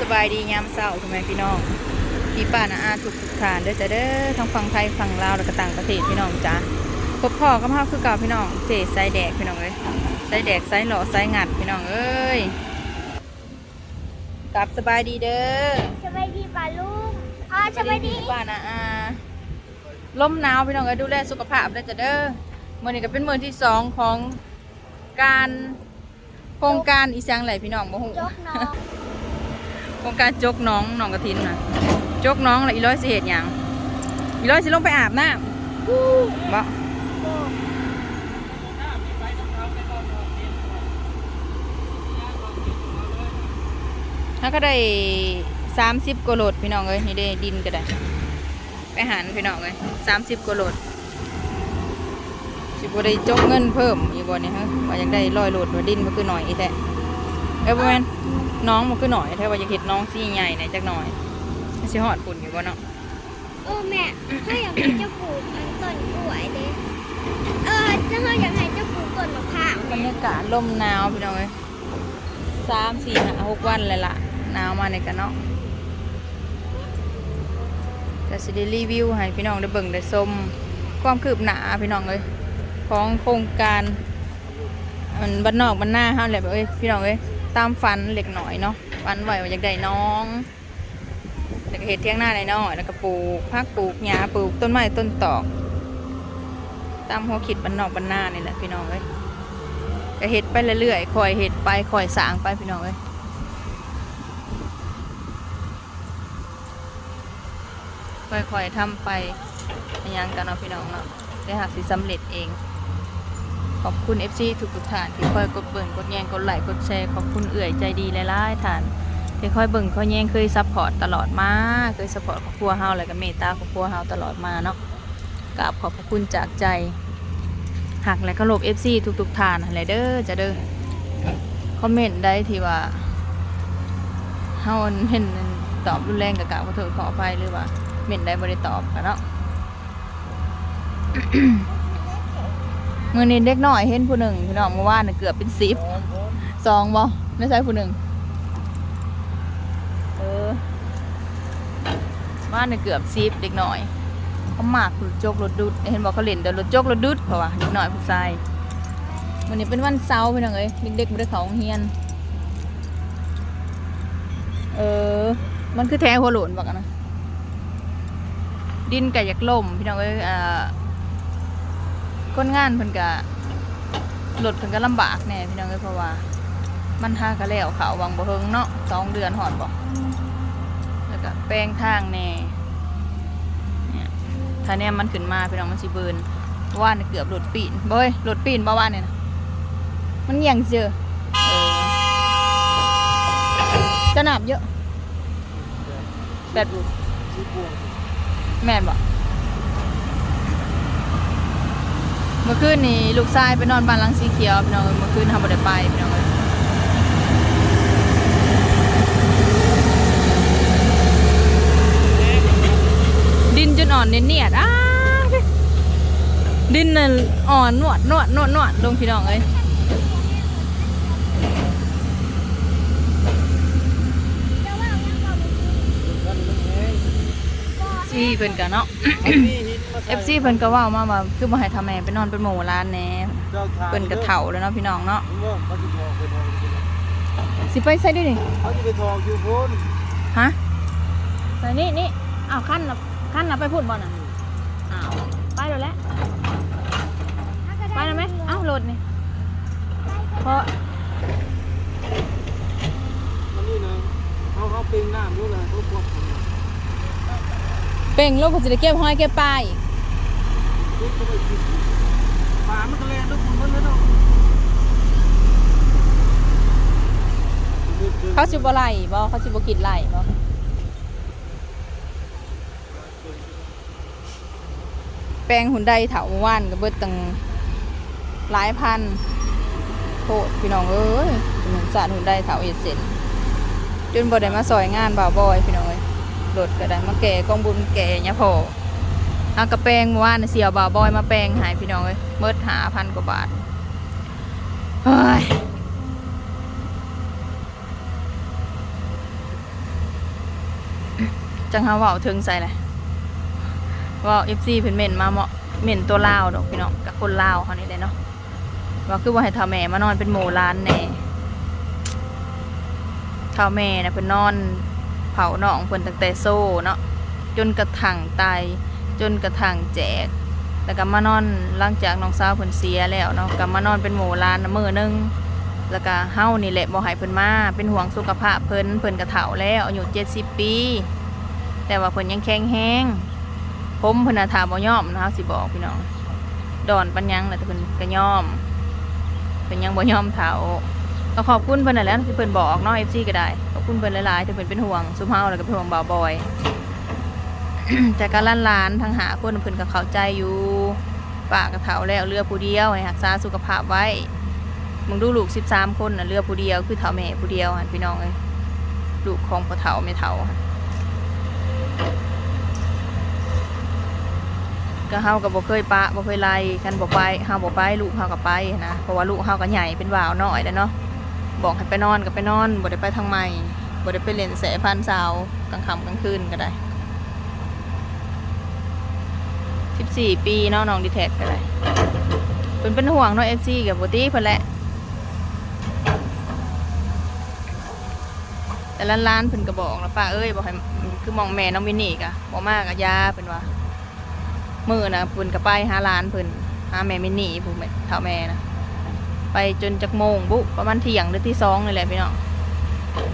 สบายดียามเช้าพ่อแม่พี่น้องพี่ป้านาอาทุกทุกๆท่านเด้อจ้ะเด้อทั้งฝั่งไทยฝั่งลาวแล้วก็ต่างประเทศพี่น้องจ้าพบพ่อกับพ่อคือเก่าพี่น้องเจไซแดกพี่น้องเอ้ยไซแดกไซหล่อไซงัดพี่น้องเอ้ยกลับสบายดีเด้อสบายดีป่าลุงอ๋อสบายดีพี่ป้านาอาลมหนาวพี่น้องเอ้ยดูแลสุขภาพเด้อจ้ะเด้อมื้อนี้ก็เป็นมื้อที่สองของการโครงการอีสังไหลพี่น้องบ่ฮู้จกน้อง โครงการจกน้องน้องกระทินนะจกน้องแล้วอีร้อยสิเหตุหยังอีร้อยสิลงไปอาบน้ำบ่โอ้แล้วก็ได้สามสิบกว่าโหลดพี่น้องเอ้ยนี่ได้ดินก็ได้ ไปหันพี่น้องเอ้ยสามสิบกว่าโหลดสิบ่ได้จกเงินเพิ่มอีกบ่เนี่ยฮะว่าอยากได้ร้อยโหลดว่าดินมันคือหน่อยอีแท้เอ้ยบ่แม่นน้องมันคือหน่อยแท้ว่าอยากเห็ดน้องซี่ใหญ่ไหนจักหน่อยมันสิฮอดปุ่นอยู่บ่เนาะโอ้แม่ถ้าอยากให้เจ้าปลูกอันต้นกล้วยเด้เออถ้าเราอยากให้เจ้าปลูกต้นมะพร้าวบรรยากาศลมหนาวพี่น้องเอ้ยสามสี่ห้าหกวันเลยล่ะหนาวมาในกันเนาะแต่สิได้รีวิวให้พี่น้องได้เบิ่งได้ชมความคืบหน้าพี่น้องเอ้ยของโครงการมันบ้านนอกบ้านหน้าเฮาแหละแบบเอ้ยพี่น้องเอ้ย ตามฝันเล็กหน่อยเนาะฝันไว้ว่าอยากได้น้องแล้วก็เฮ็ดเที่ยงหน้าในน้อยแล้วก็ปลูกพักปลูกหญ้าปลูกต้นไม้ต้นตอก ตามหัวคิดบ้านนอกบ้านหน้านี่แหละพี่น้องเอ้ยก็เห็ดไปเรื่อยๆคอยเห็ดไปคอยสางไปพี่น้องเอ้ยค่อยๆทำไปอยังกันเนาะพี่น้องเนาะได้หากสิสำเร็จเอง ขอบคุณ FC ทุกๆท่านที่คอยกดเบิ่งกดแยงกดไลค์กดแชร์ขอบคุณเอื่อยใจดีหลายๆท่านที่คอยเบิ่งคอยแยงเคยซัพพอร์ตตลอดมาเคยซัพพอร์ตครอบครัวเฮาแล้วก็เมตตาครอบครัวเฮาตลอดมาเนาะกราบขอบพระคุณจากใจหักและเคารพ FC ทุกๆทานอะไรเด้อจะเด้อคอมเมนต์ได้ที่ว่าเฮาเห็นตอบรุนแรงกับกะขอโทษขออภัยหรือว่าเมนได้บ่ได้ตอบกันเนาะ มื้อนี้เด็กน้อยเห็นผู้หนึ่งพี่น้องเมื่อวานน่ะเกือบเป็นสิบสองบ่ไม่ใช่ผู้หนึ่งเออว่านน่ะเกือบสิบเด็กน้อยเขาหมากรถจกรถดุดเห็นบอกเขาเล่นแต่รถจกรถดุดเพราะว่าเด็กน้อยผู้ชายวันนี้เป็นวันเสาร์พี่น้องเอ้ยเด็กๆไม่ได้เขาโรงเรียน เออ มันคือแท้หัวโหลนบอกกันนะดินกะอยากล่มพี่น้องเอ้ยอ่า คนงานเพิ่นกะรถเพิ่นก็ลำบากแน่พี่น้องเอ้ยเพราะว่า มันหากะแล้วเขาววังบ่เฮิงเนาะสองเดือนหอดบ่แล้วก็แปลงทางแน่ถ้าเนี่ยมันขึ้นมาพี่น้องมันสิเบิร์นว่านเกือบหลุดปีนเบ้ยหลุดปีนบ่ว่านเนี่ยนะมันเหี่ยงเจอเออจะหนับเยอะแบบแม่นบ่เมื่อคืนนี้ลูกชายไปนอนบ้านหลังสีเขียวพี่น้องเอ้ยเมื่อคืนทำบ่ได้ไปพี่น้องเอ้ยดินจนอ่อนเนียดๆอ้าดินน่ะอ่อนนวดนวดนวดนวดลงพี่น้องเอ้ยเจ้าว่ายังบอกซีเพิ่นกันเนาะ FC เพิ่นก็เว้ามาว่าคือบ่ให้ทำแม่ไปนอนเป็นหมู่ร้านแหน่เพิ่นก็เฒ่าแล้วเนาะพี่น้องเนาะสิไปใส่ดินี่เขาจะไปทองอยู่พ้นฮะใส่นี่นี่อ้าวขั้นน่ะขั้นน่ะไปพูดบ่น่ะอ้าวไปแล้วแหละไปแล้วไหมอ้าวโหลดนี่เพราะมันนี่นะเขาเขาปิงน้ำด้วยนะเขาพวกผมเป่งลงก็สิได้เก็บห้อยเก็บปลาอีกนี่เขาไปกินปลามันก็แรงด้วยคุณมันเลยเนาะเขาสิบ่ไล่บ่เขาสิบ่กินไล่บ่แปลงหุ่นใดเถาเมื่อวานก็เบิดตังหลายพันโคตรพี่น้องเอ้ยเป็นหนึ่งสารหุ่นใดเถาเฮ็ดเสร็จจนบ่ได้มาซอยงานบ่าวบอยพี่น้องเอ้ยรถก็ได้มาแก่กองบุญแก่ยะพอ เอากระแปลงเมื่อวานน่ะเสียวบ่าวบอยมาแปลงหายพี่น้องเอ้ยเบิดหาพันกว่าบาทเฮ้ยจังหาว้าถึงใส่เลยว่า FC เพิ่นเม่นมาเหมาะเม่นตัวลาวดอกพี่น้องกับคนลาวเขานี่แหละเนาะว่าคือว่าให้เฒ่าแม่มานอนเป็นหมูร้านแน่เฒ่าแม่น่ะเพิ่นนอน เผาหนองเพิ่นตั้งแต่โซ่เนาะจนกระทั่งตาย จนกระทั่งแจกแล้วก็มานอนหลังจากน้องสาวเพิ่นเสียแล้วเนาะก็มานอนเป็นหมู่ร้านมื้อนึงแล้วก็เฮานี่แหละบ่ให้เพิ่นมาเป็นห่วงสุขภาพเพิ่นเพิ่นก็เฒ่าแล้วอายุ70 ปี แต่ว่าเพิ่นยังแข็งแรงผมเพิ่นน่ะถามบ่ยอมนะคะสิบอกพี่น้องดอนปัญญังน่ะแต่เพิ่นก็ยอมเพิ่นยังบ่ยอมเฒ่าก็ขอบคุณเพิ่นนั่นแหละที่เพิ่นบอกเนาะ FC ก็ได้ขอบคุณเพิ่นหลายๆที่เพิ่นเป็นห่วงซุมเฮาแล้วก็เป็นห่วงบ่าวบอย แต่ก็หลานทั้งหาคนเพิ่นก็เขาใจอยู่ปาก็เฒ่าแล้วเหลือผู้เดียวให้รักษาสุขภาพไว้มึงดูลูกสิบสามคนน่ะเรือผู้เดียวคือเฒ่าแม่ผู้เดียวหันพี่น้องเอ้ยลูกของพ่อเฒ่าแม่เฒ่าหั่นก็เฮาก็บ่เคยปะบ่เคยไล่กันบ่ไปเฮาบ่ไปลูกเฮาก็ไปนะเพราะว่าลูกเฮาก็ใหญ่เป็นบ่าวน้อยแล้วเนาะบอกให้ไปนอนก็ไปนอนบ่ได้ไปทางใหม่บ่ได้ไปเล่นแสพันสาวกลางค่ำกลางคืนก็ได้ 14 ปีเนาะน้องดีแท็กก็ได้เพิ่นเป็นห่วงเนาะ FC กับบ่ติเพิ่นแหละแต่ร้านร้านๆเพิ่นก็บอกแล้วป้าเอ้ยบอกให้คือมองแม่น้องมินนี่กะบอกมากกะยาเพิ่นว่ามือนะเพิ่นก็ไปหาร้านเพิ่นหาแม่มินนี่ผู้แม่เฒ่าแม่นะไปจนจักโมงบุประมาณเที่ยงหรือที่สองนี่แหละพี่น้อง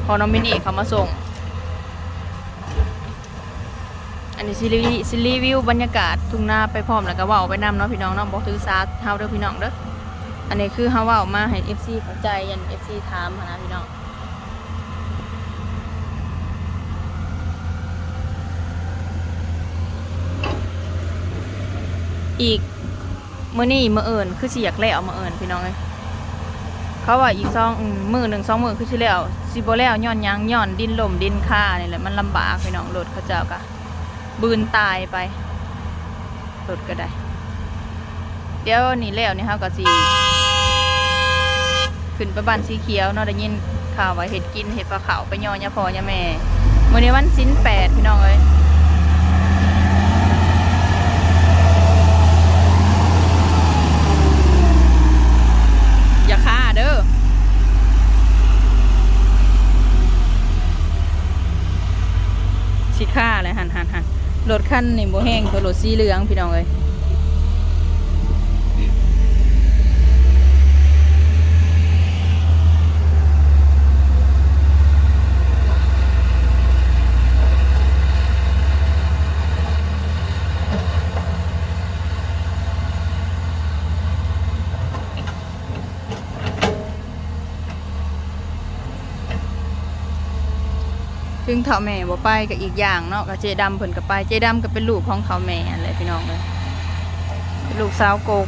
พอน้องมินนี่เขามาส่ง อั นนี้ซิรีซิรีวิวบรรยากาศทุ่งนาไปพร้อมแล้วก็ว้าไปนำเนาะพี่น้องเนาะบอกถือสาเฮาเด้อพี่น้องเด้ออันนี้คือเฮาเว้ามาให้ FC เข้าใจยัน FC ถามนะพี่น้องอีกมื้อนี้มื้ออื่นคือสิอยากแล้วมื้ออื่นพี่น้องเอ้ยเขาว่าอีกสองมือหนึ่งสองมือคือสิแล้วสิบแล้วย้อนยังย้อนดินล่มดินค่านี่แหละมันลำบากพี่น้องรถเขาเจ้าก็ บืนตายไปรถก็ได้ เดี๋ยวนี่แล้วนี่เฮาก็สิขึ้นไปบ้านสีเขียวเนาะได้ยินข่าวว่าเห็ดกินเห็ดปลาขาวไปย่อยาพ่อยาแม่มื้อนี้วันสิ้นแปดพี่น้องเอ้ย อย่าฆ่าเด้อ สิฆ่าเลยหันหันหันรถ คันนี่โมแห้งตัวรถสีเหลืองพี่น้องเอ้ย ถึงเท่าแม่บ่ไปก็อีกอย่างเนาะก็เจดำเพิ่นก็ไปเจดำก็เป็นลูกของเท่าแม่อะไรพี่น้องเลยเป็นลูกสาวโกก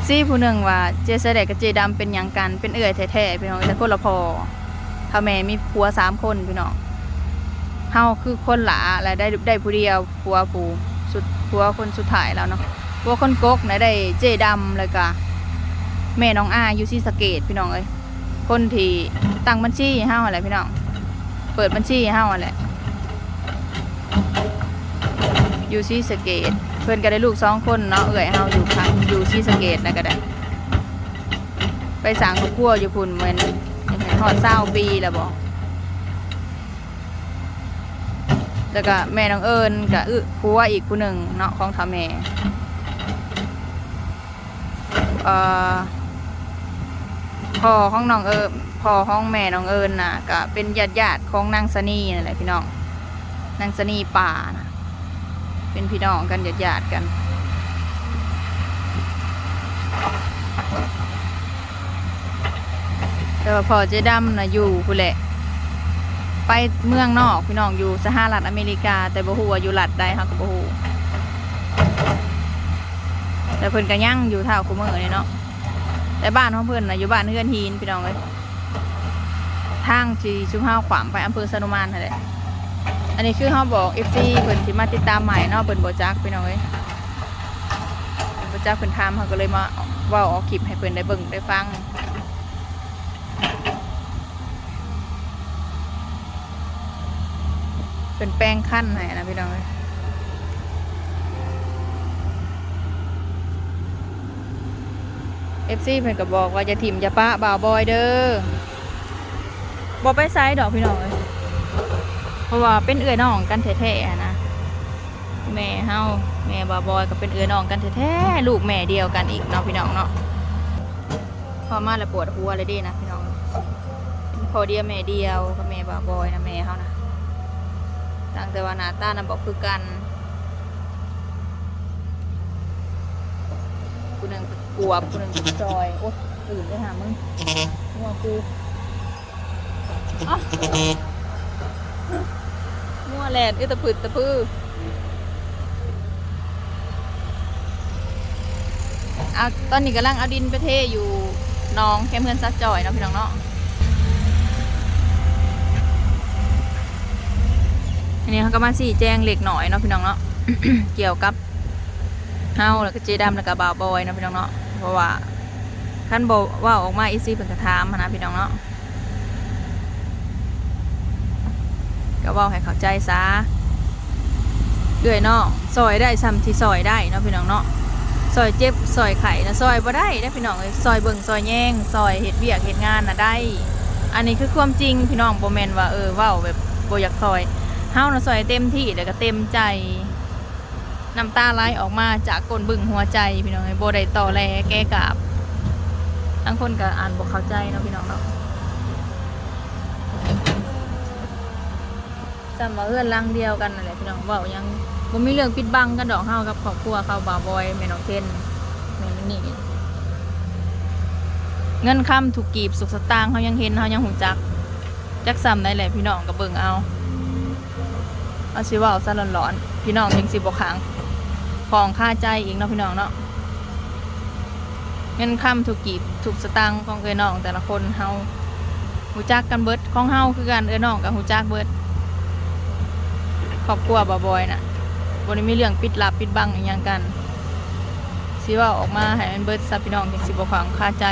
FC ผู้หนึ่งว่าเจแสดงกับเจดำเป็นหยังกันเป็นเอื้อยแท้ๆพี่น้องแต่คนละพอเท่าแม่มีผัวสามคนพี่น้องเฮาคือคนหลาและได้ได้ผู้เดียวผัวผู้สุดผัวคนสุดท้ายแล้วเนาะผัวคนโกกนะได้เจดำเลยก็แม่น้องอาอยู่ที่สเกตพี่น้องเอ้ยคนที่ตั้งบัญชีให้เฮาอะไรพี่น้อง เปิดบัญชีให้เฮาแหละอยู่ซีสเกต เพื่อนก็ได้ลูกสองคนเนาะเอื่อยเฮาอยู่พังอยู่ซีสเกตแล้วก็ได้ ไปสั่งครอบครัวอยู่พุ่นเหมือนหอดเศร้าปีแล้วบอกแล้วก็แม่น้องเอิญกับอึผัวอีกผู้หนึ่งเนาะของทาแม่เอ่อ พ่อของน้องเอิญพ่อของแม่น้องเอิญน่ะก็เป็นญาติญาติของนางสนีนั่นแหละพี่น้องนางสนีป่านะเป็นพี่น้องกันญาติญาติกันแต่ว่าพ่อเจ๊ดำนะอยู่ผู้แหละ ไปเมืองนอกพี่น้องอยู่สหรัฐอเมริกา แต่บ่ฮู้ว่าอยู่รัฐใดฮาก็บ่ฮู้แต่เพิ่นก็ยังอยู่เท่าคุมือนี่เนาะ แต่บ้านของเพื่อนนะอยู่บ้านเฮือนฮีนพี่น้องเลยทางที่ชุมห้าวขวามไปอำเภอสนุมานนั่นแหละอันนี้คือเขาบอกเอฟซีเพิ่อนที่มาติดตามใหม่เนาะเพิ่นบจักพี่น้องเลยเพิ่นบจักเพิ่อนทามเขาก็เลยมาว่าออกคลิปให้เพิ่อนได้เบิ่งได้ฟังเป็นแป้งขั้นให้นะพี่น้องเอ้ย เอฟซีเพิ่นก็บอกว่าจะถิ่มจะปะบ่าวบอยเด้อบ่ไปไซด์ดอกพี่น้องเอ้ยเพราะว่าเป็นเอื้อน้องกันแท้ๆอะนะแม่เฮาแม่บ่าวบอยก็เป็นเอื้อน้องกันแท้ๆลูกแม่เดียวกันอีกเนาะพี่น้องเนาะพอมาแล้วปวดหัวเลยเดินะพี่น้องพอเดียวแม่เดียวกับแม่บ่าวบอยนะแม่เขานะต่างแต่ว่าหน้าตานะบอกคือกันกูนึง กลัวกูนึงจอย โอ๊ยตื่นไปหามึงงัวกูองัวแหลนอึตะพืดตะพือเอาตอนนี้กำลังเอาดินไปเทอยู่น้องแคมเพื่อนซัดจอยเนาะพี่น้องเนาะอันนี้เขาก็มาสี่แจ้งเหล็กหน่อยเนาะพี่น้องเนาะเกี่ยวกับเฮาแล้วก็เจดำแล้วก็บ่าวบอยเนาะพี่น้องเนาะ เพราะว่าขั้นบอกว่าออกมาอีซี่เป็นกระทามนะพี่น้องเนาะก็เว่าให้เข้าใจซะเอื่อยเนาะซอยได้ซ้ำที่ซอยได้เนาะพี่น้องเนาะซอยเจ็บซอยไข่นะซอยบ่ได้นะพี่น้องเอ้ยซอยเบิ่งซอยแย่งซอยเฮ็ดเวียกเฮ็ดงานนะได้ อันนี้คือความจริงพี่น้องโบแมนว่าเออว้าแบบโบอยากซอยเฮานะซอยเต็มที่แล้วก็เต็มใจ น้ำตาไหลออกมาจากก้นบึ้งหัวใจพี่น้องไอ้โบได้ต่อแลแก้กราบทั้งคนก็อ่านบ่เข้าใจเนาะพี่น้องเนาะซ้ำว่าเอื้อนลังเดียวกันนั่นแหละพี่น้องเว้ายังบ่มีเรื่องปิดบังกันดอกเฮากับครอบครัวเขาบ่าวบอยแม่น้องเทนแม่มินี่เงินคำถูกกีบสุขสตางค์เฮายังเห็นเฮายังหูจักจักซ้ำได้แหละพี่น้องก็เบิ่งเอาเอาสิเว่าซะร้อนๆพี่น้องยังสิบกขัง ของค่าใจอีกเนาะพี่น้องเนาะเงินคำถูกกีบถูกสตังของเอ้น้องแต่ละคนเฮาหูจักกันเบิดของเฮาคือกันเอ้น้องกับหูจักเบิดครอบครัวบ่บอยน่ะบนนี้มีเรื่องปิดลับปิดบังอีกอย่างกันสิว่าออกมาให้มันเบิดซะพี่น้องยังสิบกขังค่าใจ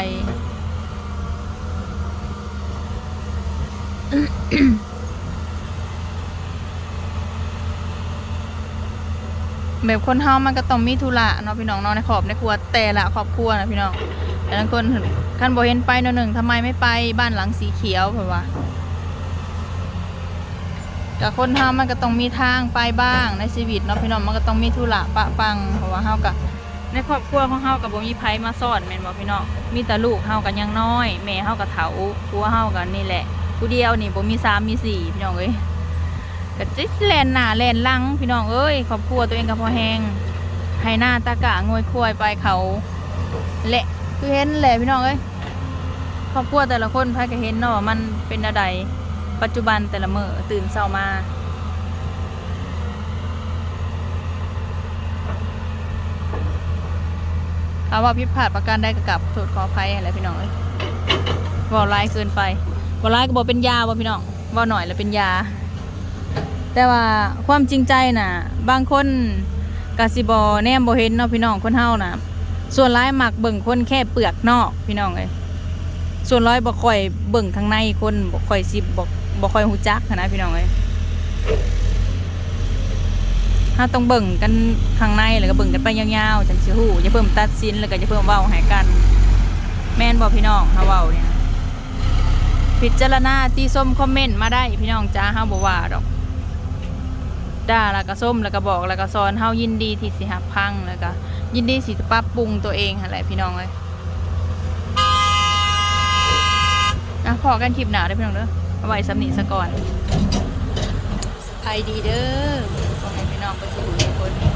แบบคนเฮามันก็ต้องมีธุระเนาะพี่น้องเนาะในครอบในครัวแต่ละครอบครัวนะพี่น้องแต่ละคนคันบ่เห็นไปเนาะหนึ่งทำไมไม่ไปบ้านหลังสีเขียวเพราะว่าแต่คนเฮามันก็ต้องมีทางไปบ้างในชีวิตเนาะพี่น้องมันก็ต้องมีธุระปะปังเพราะว่าเฮาก็ในครอบครัวของเฮาก็บ่มีไผมาสอนแม่นบ่พี่น้องมีแต่ลูกเฮากันยังน้อยแม่เฮาก็เฒ่าผัวเฮากันนี่แหละผู้เดียวนี่บ่มีสามมีสี่พี่น้องเอ้ย ก็จิแลนหน้าแลนหลัง พี่น้องเอ้ยครอบครัวตัวเองก็พอแหงให้หน้าตากะงวยควายไปเขาแหละคือเห็นแหละพี่น้องเอ้ยครอบครัวแต่ละคนพายก็เห็นเนาะมันเป็นอะไรปัจจุบันแต่ละเมื้อตื่นเช้ามาถ้าว่าผิดพลาดประการใดก็กลับโทษขออภัยอะไรพี่น้องเอ้ยเว่ร้ายเกินไปเว่ร้ายก็บอกเป็นยาบ่พี่น้องเว่หน่อยแล้วเป็นยา แต่ว่าความจริงใจน่ะ บางคนกาสิบอแนมบ่เห็นเนาะพี่น้องคนเฮาน่ะ ส่วนร้ายหมักเบิ่งคนแค่เปลือกนอกพี่น้องเอ้ยส่วนร้อยบ่ค่อยเบิ่งข้างในคนบ่ค่อยสิบ่บ่ค่อยฮู้จักนะพี่น้องเอ้ยถ้าต้องเบิ่งกันข้างในแล้วก็เบิ่งกันไปยาวๆจังสิฮู้อย่าเพิ่มตัดสินแล้วก็อย่าเพิ่มเว้าให้กัน แม่นบ่พี่น้องเฮาเว้าเนี่ยพิจารณาตีส้มคอมเมนต์มาได้พี่น้องจ้าเฮาบ่ว่าดอก ด่าแล้วก็ส้มแล้วก็บอกแล้วก็สอนเฮายินดีที่สิหับพังแล้วก็ยินดีสิปรับปรุงตัวเองอะไรพี่น้องเลยนะพอกันคลิปหนาได้อพี่น้องเด้อเอาไว้สำนีซะก่อนสบายดีเด้อพ่อแม่พี่น้องไปสู่ทุกคน